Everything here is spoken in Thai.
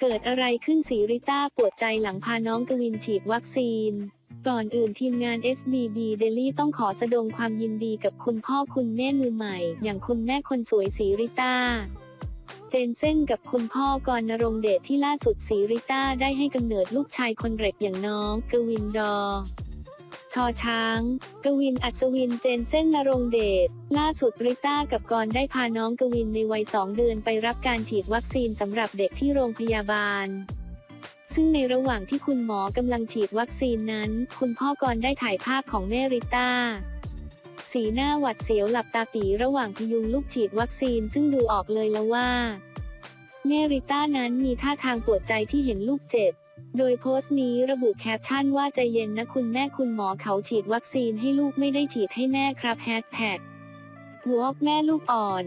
เกิดอะไรขึ้นสีริต้าปวดใจหลังพาน้องกวินฉีดวัคซีน ก่อนอื่นทีมงาน SBB Daily ต้องขอแสดงความยินดีกับคุณพ่อคุณแม่มือใหม่ อย่างคุณแม่คนสวยสีริต้า เจนเซ่นกับคุณพ่อกรณรงเดชที่ล่าสุดสีริต้าได้ให้กำเนิดลูกชายคนเร็กอย่างน้องกวินดอ ชอช้าง กวินอัศวินเจนเส้นนรงเดช ล่าสุดริต้ากับกรได้พาน้องกวินในวัยสองเดือนไปรับการฉีดวัคซีนสำหรับเด็กที่โรงพยาบาล ซึ่งในระหว่างที่คุณหมอกำลังฉีดวัคซีนนั้น คุณพ่อกรได้ถ่ายภาพของแม่ริต้า สีหน้าหวัดเสียวหลับตาปีระหว่างพยุงลูกฉีดวัคซีนซึ่งดูออกเลยแล้วว่า แม่ริต้านั้นมีท่าทางปวดใจที่เห็นลูกเจ็บ โดยโพสต์นี้ระบุแคปชั่นว่าใจเย็นนะคุณแม่คุณหมอเขาฉีดวัคซีนให้ลูกไม่ได้ฉีดให้แม่ครับแฮชแท็กหัวอกแม่ลูกอ่อน